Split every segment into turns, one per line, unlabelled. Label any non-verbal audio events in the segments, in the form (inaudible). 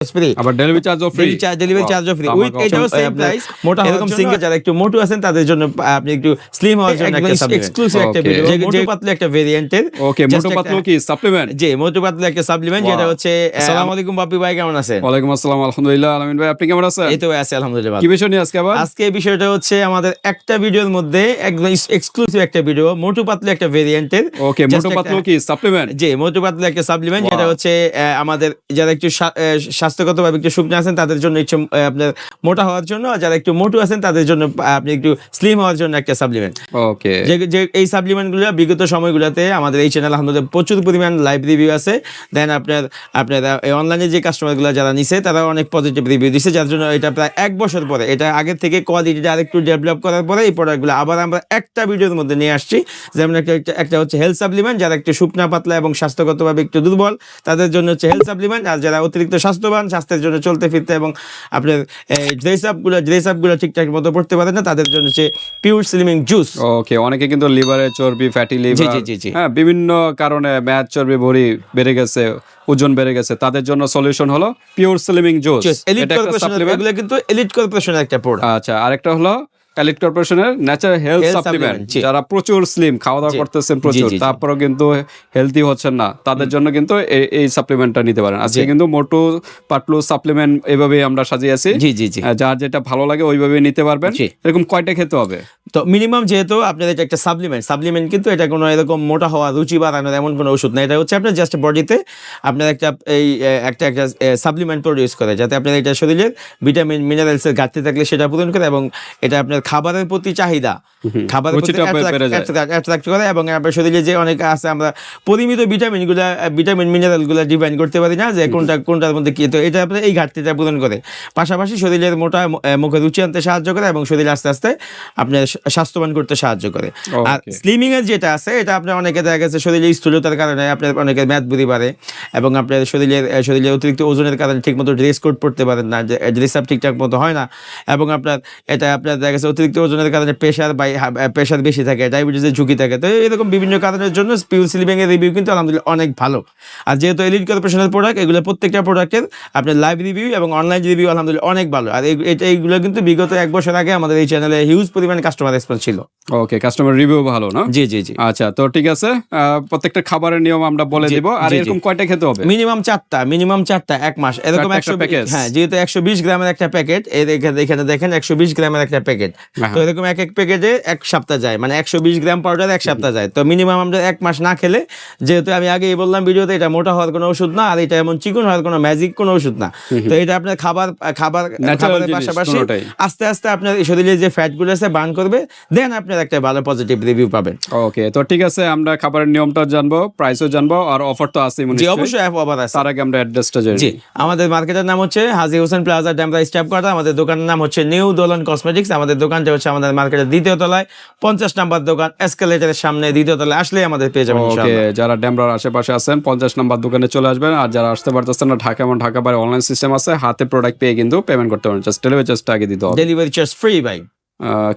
Free
আবার delivery চার্জও free
delivery চার্জও ফ্রি উইথ এটাও সেম প্রাইস
মোটা
এরকম সিঙ্গেল যারা একটু মোটু আছেন তাদের জন্য আপনি একটু স্লিম হওয়ার জন্য একটা এক্সক্লুসিভ একটা ভিডিও মোটু পাতলা একটা ভেরিয়েন্টের
ওকে মোটো পাতলো কি? সাপ্লিমেন্ট
জি মোটু পাতলা একটা সাপ্লিমেন্ট যেটা হচ্ছে আসসালামু আলাইকুম বাপি ভাই কেমন আছেন?
ওয়ালাইকুম আসসালাম আলহামদুলিল্লাহ। আলামিন ভাই আপনি কেমন আছেন?
এই তো আছে আলহামদুলিল্লাহ
কি বিষয় নিয়ে আজকে আবার?
আজকে এই বিষয়টা হচ্ছে আমাদের একটা ভিডিওর মধ্যে একদম এক্সক্লুসিভ একটা ভিডিও মোটু পাতলা একটা ভেরিয়েন্টের
ওকে মোটো কি? সাপ্লিমেন্ট
জি মোটু পাতলা একটা সাপ্লিমেন্ট যেটা হচ্ছে আমাদের যারা একটু স্বাস্থ্যগতভাবে একটু শুকনো আছেন তাদের জন্য একটু আপনার মোটা হওয়ার জন্য আর যারা একটু মোটু আছেন তাদের জন্য আপনি একটু স্লিম হওয়ার জন্য একটা সাপ্লিমেন্ট
ওকে
যে যে এই সাপ্লিমেন্টগুলো বিগত সময়গুলোতে আমাদের এই চ্যানেল আলহামদুলিল্লাহ প্রচুর পরিমাণ লাইভ রিভিউ আছে। দেন আপনার আপনার এই অনলাইনে যে কাস্টমারগুলো যারা নিছে তারা অনেক পজিটিভ রিভিউ দিছে যার জন্য এটা প্রায় এক বছর পরে এটা আগের থেকে কোয়ালিটিটা আরেকটু ডেভেলপ করার পরে এই প্রোডাক্টগুলো আবার আমরা একটা ভিডিওর মধ্যে নিয়ে আসছি। যেমন একটা একটা- একটা হচ্ছে হেলথ সাপ্লিমেন্ট যারা একটু শুকনা পাতলা এবং স্বাস্থ্যগতভাবে একটু দুর্বল তাদের জন্য হচ্ছে হেলথ সাপ্লিমেন্ট আর যারা অতিরিক্ত স্বাস্থ্যবান স্বাস্থ্যের জন্য চলতে ফিরতে এবং আপনার ড্রেস আপগুলো ড্রেস আপগুলো ঠিকঠাক মতো পড়তে পারেন না তাদের জন্য হচ্ছে পিওর স্লিমিং জুস
ওকে অনেকে কিন্তু লিভারে চর্বি ফ্যাটি লিভার
জি, জি, জি।
হ্যাঁ বিভিন্ন কারণে ম্যাচ চর্বি ভরি বেড়ে গেছে ওজন বেড়ে গেছে তাদের জন্য সলিউশন হলো পিওর স্লিমিং জুস
এলিট
এটা একটা সাপ্লিমেন্ট
এগুলো কিন্তু এলিট কর্পোরেশনের একটা প্রোডাক্ট
আচ্ছা আরেকটা হলো এলিট কর্পোরেশনের ন্যাচারাল হেলথ সাপ্লিমেন্ট যারা প্রচুর স্লিম খাওয়া দাওয়া করতেছেন প্রচুর। তারপরেও কিন্তু হেলদি হচ্ছেন না। তাদের জন্য কিন্তু এই- সাপ্লিমেন্টটা নিতে পারেন। আজকে কিন্তু মোটু পাটলু সাপ্লিমেন্ট এভাবে আমরা সাজিয়েছি
জি জি জি।
যার যেটা ভালো লাগে ওইভাবে নিতে পারবেন। এরকম কয়টা খেতে হবে?
তো মিনিমাম যেহেতু আপনার এটা একটা সাপ্লিমেন্ট সাপ্লিমেন্ট কিন্তু এটা কোনো এরকম মোটা হওয়া রুচি বাড়ানোর এমন কোনো ওষুধ না। এটা হচ্ছে আপনার জাস্ট বডিতে আপনার একটা এই একটা একটা সাপ্লিমেন্ট প্রডিউস করে যাতে আপনার এটা শরীরের ভিটামিন মিনারেলসের ঘাটতি থাকলে সেটা পূরণ করে এবং এটা আপনার খাবারের প্রতি চাহিদা। খাবারের প্রতি করে এবং শরীরে যে অনেক আছে আমরা পরিমিত ভিটামিনগুলা ভিটামিন মিনারেলগুলা ডিফাইন করতে পারি না যে কোনটা কোনটার মধ্যে কি। তো এটা আপনার এই ঘাটতিটা পূরণ করে। পাশাপাশি শরীরের মোটা মুখে রুচি আনতে সাহায্য করে এবং শরীর আস্তে আস্তে আপনার স্বাস্থ্যবান করতে সাহায্য করে। আর স্লিমিং এর যেটা আছে এটা আপনার অনেকে দেখা গেছে শরীরে স্থূলতার কারণে আপনার অনেকের ম্যাথ বুদ্ধি বাড়ে এবং আপনার শরীরের আহ, শরীরে অতিরিক্ত ওজনের কারণে ঠিকমতো ড্রেস কোড পড়তে পারেন না ড্রেস আপ ঠিকঠাক মতো হয় না এবং আপনার এটা আপনার দেখা গেছে অতিরিক্ত ওজনের কারণে প্রেশার বা প্রেশার বেশি থাকে ডায়াবেটিসের ঝুঁকি থাকে। তো এরকম বিভিন্ন কারণের জন্য পিউ স্লিমিং এর রিভিউ কিন্তু আলহামদুলিল্লাহ অনেক ভালো। আর যেহেতু এলিট কর্পোরেশনের প্রোডাক্ট এগুলো প্রত্যেকটা প্রোডাক্টের আপনার লাইভ রিভিউ এবং অনলাইন রিভিউ আলহামদুলিল্লাহ অনেক ভালো। আর এটা এইগুলো কিন্তু বিগত এক বছর আগে আমাদের এই চ্যানেলে হিউজ পরিমাণ কাস্টমার রেসপন্স ছিল।
ওকে কাস্টমার রিভিউ ভালো না?
জি জি জি।
আচ্ছা তো ঠিক আছে প্রত্যেকটা খাবারের নিয়ম আমরা বলে দিব। আর। এরকম কয়টা খেতে হবে?
মিনিমাম চারটা মিনিমাম চারটা এক মাস। এরকম একশো? হ্যাঁ যেহেতু একশো বিশ গ্রামের একটা প্যাকেট এর এখানে দেখেন একশো বিশ গ্রামের একটা প্যাকেট। তো এরকম এক এক প্যাকেটে এক সপ্তাহ যায়। মানে একশো বিশ গ্রাম পাউডার এক সপ্তাহ যায়। তো মিনিমাম আমরা এক মাস না খেলে যেহেতু আমি আগেই বললাম ভিডিওতে এটা মোটা হওয়ার কোনো ওষুধ না আর এটা এমন চিকন হওয়ার কোনো ম্যাজিক কোনো ওষুধ না। তো এটা আপনার খাবার খাবার খাবারের পাশাপাশি আস্তে আস্তে আপনার শরীরে যে ফ্যাটগুলো আছে বার্ন করবে দেন আপনার একটা ভালো পজিটিভ রিভিউ পাবেন।
ওকে তো ঠিক আছে আমরা খাবারের নিয়মটা জানব প্রাইসও জানব আর অফার তো আছে
জি অবশ্যই অফার আছে।
তার আগে আমরা অ্যাড্রেসটা জানি
জি আমাদের মার্কেটের নাম হচ্ছে Haji Hossain plaza Demra staff quarter. আমাদের দোকানের নাম হচ্ছে নিউ দোলন কসমেটিক্স আমাদের দোকানটা হচ্ছে আমাদের মার্কেটের দ্বিতীয় তলায় পঞ্চাশ নাম্বার দোকান এসকালেটারের সামনে দ্বিতীয় তলায় আসলে আমাদের পেয়ে যাবেন
যারা ড্যামরার আশেপাশে আছেন পঞ্চাশ নাম্বার দোকানে চলে আসবেন। আর যারা আসতে পারতেছেন না ঢাকা এবং ঢাকা বাইরে অনলাইন সিস্টেম আছে হাতে প্রোডাক্ট পেয়ে কিন্তু পেমেন্ট করতে পারেন জাস্ট ডেলিভারি চার্জটা আগে দিতে হবে।
ডেলিভারি চার্জ ফ্রি ভাই।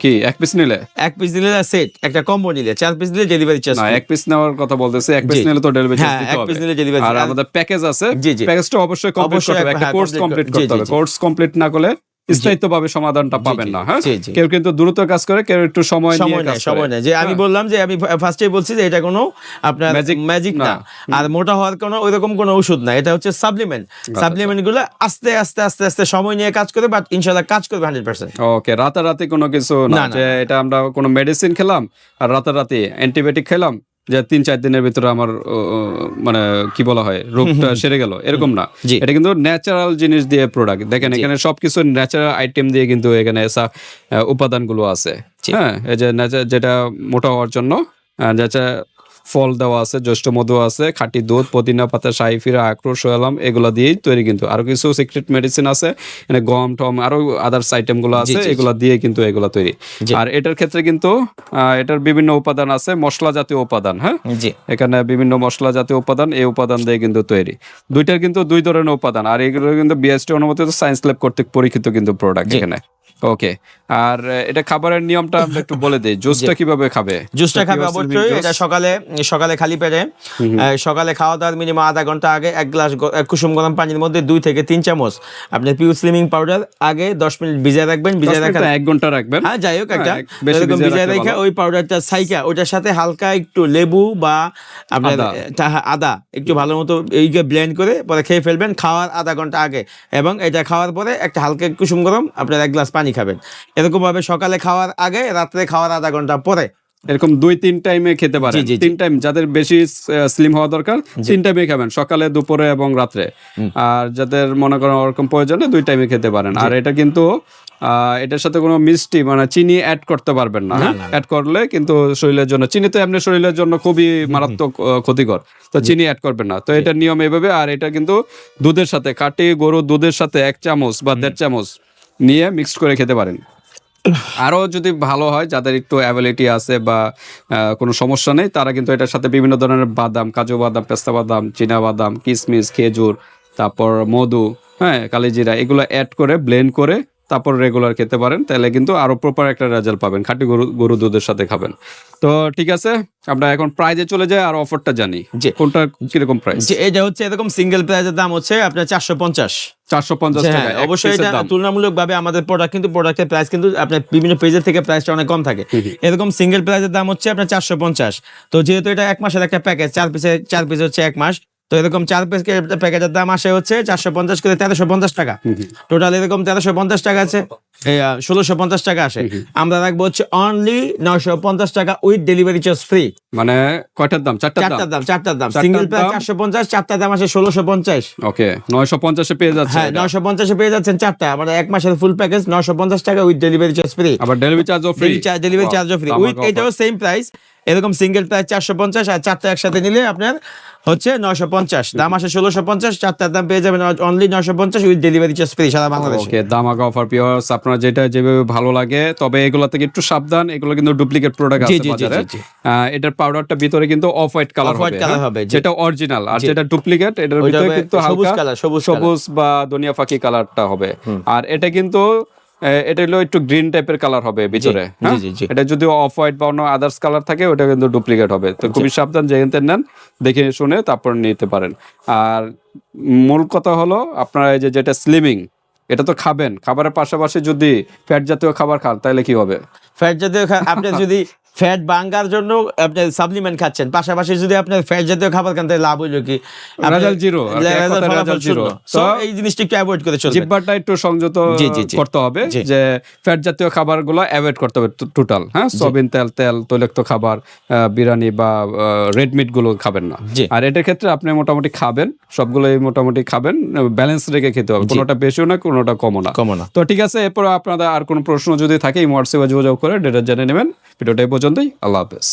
কি এক পিস নিলে?
এক পিস দিলে সেট একটা কম্বো নিলে চার পিস দিলে ডেলিভারি চার্জ
না এক পিস নেওয়ার কথা বলতেছে এক পিস নিলে তো ডেলিভারি চার্জ
হ্যাঁ,
দিতে
এক
হবে।
piece নিলে delivery
আর আমাদের প্যাকেজ আছে। প্যাকেজটা অবশ্যই কমপ্লিট করতে হবে। একটা
হ্যাঁ,
কোর্স কমপ্লিট করতে হবে। কোর্স কমপ্লিট না করলে স্থায়িত্বভাবে সমাধানটা পাবেন না হ্যাঁ। কেউ কিন্তু দ্রুত কাজ করে কেউ একটু সময় নিয়ে কাজ করে।
সময় নেই যে আমি
হ্যাঁ।
বললাম যে আমি ফার্স্টে বলছি যে এটা কোনো আপনার ম্যাজিক
না।
আর মোটা হওয়ার কোনো ওইরকম কোনো ওষুধ না। এটা হচ্ছে সাপ্লিমেন্ট
আচ্ছা,
সাপ্লিমেন্টগুলো আস্তে আস্তে আস্তে আস্তে সময় নিয়ে কাজ করে বাট ইনশাল্লাহ কাজ করবে হান্ড্রেড পার্সেন্ট
ওকে রাতারাতি কোনো কিছু না। যে এটা আমরা কোনো মেডিসিন খেলাম আর রাতারাতি অ্যান্টিবায়োটিক খেলাম যে তিন চার দিনের ভিতরে আমার মানে কি বলা হয় রোগটা সেরে গেল। এরকম না। এটা কিন্তু ন্যাচারাল জিনিস দিয়ে প্রোডাক্ট দেখেন এখানে সবকিছু ন্যাচারাল আইটেম দিয়ে কিন্তু এখানে এসা উপাদানগুলো আছে। হ্যাঁ এই যে ন্যাচার যেটা মোটা হওয়ার জন্য যেটা ফল দেওয়া আছে জ্যৈষ্ঠ মধু আছে খাঁটি দুধ পুদিনা পাতা সাইফিরা আখরোট সোয়ালাম এগুলো দিয়েই তৈরি কিন্তু। আরও কিছু সিক্রেট মেডিসিন আছে মানে গম টম আরও আদার্স আইটেমগুলো আছে। এগুলো দিয়ে কিন্তু এগুলো তৈরি। আর এটার ক্ষেত্রে কিন্তু এটার বিভিন্ন উপাদান আছে মশলা জাতীয় উপাদান হ্যাঁ?
জি।
এখানে বিভিন্ন মশলা জাতীয় উপাদান এই উপাদান দিয়ে কিন্তু তৈরি। দুইটার কিন্তু দুই ধরনের উপাদান আর এগুলো কিন্তু বিএসটি অনুমোদিত সায়েন্স ল্যাব কর্তৃক পরীক্ষিত কিন্তু প্রোডাক্ট এখানে। ওকে আর এটা খাবারের নিয়মটা আমরা একটু বলে দিই। (laughs) জুসটা কীভাবে খাবে?
জুসটা খাবে অবশ্যই। এটা সকালে সকালে খালি পেটে। সকালে খাওয়া দাওয়ার মিনিমাম আধা ঘণ্টা আগে এক গ্লাস কুসুম গরম পানির মধ্যে দুই থেকে তিন চামচ আপনি পিউ স্লিমিং পাউডার আগে দশ মিনিট ভিজিয়ে রাখবেন ভিজিয়ে রাখার
এক ঘণ্টা রাখবেন?
হ্যাঁ যাই হোক একটা।
হ্যাঁ,
এরকম
ভিজিয়ে
রেখে ওই পাউডারটা সাইকা ওটার সাথে হালকা একটু লেবু বা আপনার
আদা।
একটু ভালো মতো এইকে ব্লেন্ড করে পরে খেয়ে ফেলবেন খাওয়ার আধা ঘণ্টা আগে। এবং এটা খাওয়ার পরে একটা হালকা কুসুম গরম আপনার এক গ্লাস পানি খাবেন। এরকম ভাবে সকালে খাওয়ার আগে রাত্রে খাওয়ার আধা ঘণ্টা পরে।
এরকম দুই তিন টাইমে খেতে
জি।
তিন টাইম যাদের বেশি স্লিম হওয়া দরকার তিন টাইমে খাবেন সকালে দুপুরে এবং রাত্রে। আর যাদের মনে করেন ওরকম প্রয়োজনে দুই টাইমে খেতে পারেন। আর এটা কিন্তু এটার সাথে কোনো মিষ্টি মানে চিনি অ্যাড করতে পারবেন না অ্যাড করলে কিন্তু শরীরের জন্য চিনি তো এমনি শরীরের জন্য খুবই মারাত্মক ক্ষতিকর। তো চিনি অ্যাড করবেন না। তো এটার নিয়ম এভাবে আর এটা কিন্তু দুধের সাথে কাটি গরু দুধের সাথে এক চামচ বা দেড় চামচ নিয়ে মিক্সড করে খেতে পারেন। আরও যদি ভালো হয়, যাদের একটু অ্যাভেলিটি আছে বা কোনো সমস্যা নেই, তারা কিন্তু এটার সাথে বিভিন্ন ধরনের বাদাম, কাজু বাদাম, পেস্তা বাদাম, চীনা বাদাম কিশমিশ খেজুর, তারপর মধু হ্যাঁ কালিজিরা, এগুলো অ্যাড করে ব্লেন্ড করে তারপর রেগুলার খেতে পারেন তাহলে কিন্তু আরও প্রপার একটা রেজাল্ট পাবেন। খাঁটি গরু গরু দুধের সাথে খাবেন। তো ঠিক আছে আমরা এখন প্রাইজে চলে যাই আর অফারটা জানি।
জি।
কোনটা কীরকম প্রাইস
যে এটা হচ্ছে এরকম সিঙ্গেল প্রাইজের দাম হচ্ছে আপনার চারশো পঞ্চাশ।
চারশো পঞ্চাশ টাকা
হ্যাঁ অবশ্যই এটা
দাম।
তুলনামূলক ভাবে আমাদের প্রোডাক্ট কিন্তু প্রোডাক্টের প্রাইস কিন্তু আপনার বিভিন্ন পেজের থেকে প্রাইসটা অনেক কম থাকে। এরকম সিঙ্গেল প্রাইসের দাম হচ্ছে আপনার চারশো পঞ্চাশ। তো যেহেতু এটা এক মাসের একটা প্যাকেজ চার পিসে চার পিস হচ্ছে এক মাস তো এরকম চার পিস প্যাকেজের দাম আসে হচ্ছে চারশো পঞ্চাশ করে তেরোশো পঞ্চাশ টাকা। টোটাল এরকম তেরোশো পঞ্চাশ টাকা আছে ষোলোশো পঞ্চাশ টাকা আসে। আমরা রাখব হচ্ছে অনলি নয়শো পঞ্চাশ টাকা উইথ ডেলিভারি চার্জ ফ্রি
মানে কয়টার দাম? চারটার দাম?
চারটার দাম চারটার দাম। সিঙ্গেল
দাম?
চারশো পঞ্চাশ চারটার দাম আসে ষোলোশো পঞ্চাশ।
ওকে নয়শো পঞ্চাশে পেয়ে যাচ্ছে
হ্যাঁ। নশো পঞ্চাশে পেয়ে যাচ্ছেন চারটা। আমাদের এক মাসের ফুল প্যাকেজ নশো পঞ্চাশ টাকা উইথ ডেলিভারি চার্জ ফ্রি
আবার ডেলিভারি চার্জও ফ্রি
ডেলিভারি চার্জও ফ্রি উইথ এটাও সেম প্রাইস এরকম সিঙ্গেল প্রাইস চারশো পঞ্চাশ আর চারটা একসাথে নিলে আপনার হচ্ছে নশো পঞ্চাশ। দাম আসে ষোলোশো পঞ্চাশ চারটার দাম পেয়ে যাবেন অনলি নশো পঞ্চাশ উইথ ডেলিভারি চার্জ ফ্রি সারা বাংলাদেশে।
ওকে দামাকা অফার পিওর্স আপনার যেটা যেভাবে ভালো লাগে তবে এগুলো থেকে একটু সাবধান এগুলো কিন্তু ডুপ্লিকেট প্রোডাক্ট আছে বাজারে। এটার পাউডারটা ভিতরে কিন্তু অফ হোয়াইট কালার হবে হ্যাঁ?
হবে,
যেটা অরিজিনাল আর যেটা ডুপ্লিকেট এটার ভিতরে কিন্তু
সবুজ
হালকা
সবুজ
সবুজ বা দুনিয়া ফাঁকি কালারটা হবে। আর এটা কিন্তু এটা হলো একটু গ্রিন টাইপের কালার হবে ভিতরে হ্যাঁ? এটা যদি অফ হোয়াইট বা অন্য আদার্স কালার থাকে ওটা কিন্তু ডুপ্লিকেট হবে। তো খুবই সাবধান যেখানে নেন দেখে শুনে তারপর নিতে পারেন। আর মূল কথা হলো আপনারা এই যে যেটা স্লিমিং এটা তো খাবেন। খাবারের পাশাপাশি যদি ফ্যাট জাতীয় খাবার খান তাহলে কি হবে?
ফ্যাট জাতীয় আপনি (laughs) যদি ফ্যাট বাঙ্গার জন্য আপনি সাপ্লিমেন্ট খাচ্ছেন। পাশাপাশি যদি আপনার ফ্যাট জাতীয় খাবার খান তাহলে লাভ হইল কি?
result zero।
শূন্য। So,
তো-
এই জিনিসটা একটু অ্যাভয়েড করে চলবে
জিব্বাটা একটু সংযত। করতে হবে যে ফ্যাট জাতীয় খাবারগুলো অ্যাভয়েড করতে হবে টোটাল হ্যাঁ? সয়াবিন তেল তেল তৈলাক্ত খাবার বিরিয়ানি বা রেড মিটগুলো খাবেন না। আর এটার ক্ষেত্রে আপনি মোটামুটি খাবেন সবগুলোই মোটামুটি খাবেন ব্যালেন্স রেখে খেতে হবে। কোনোটা বেশিও না কোনোটা কমও
না।
তো ঠিক আছে এরপর আপনাদের আর কোনো প্রশ্ন যদি থাকে এই হোয়াটসঅ্যাপে যোগাযোগ করে ডেটা জেনে নেবেন। ভিডিওটা এই পর্যন্তই আল্লাহ হাফেজ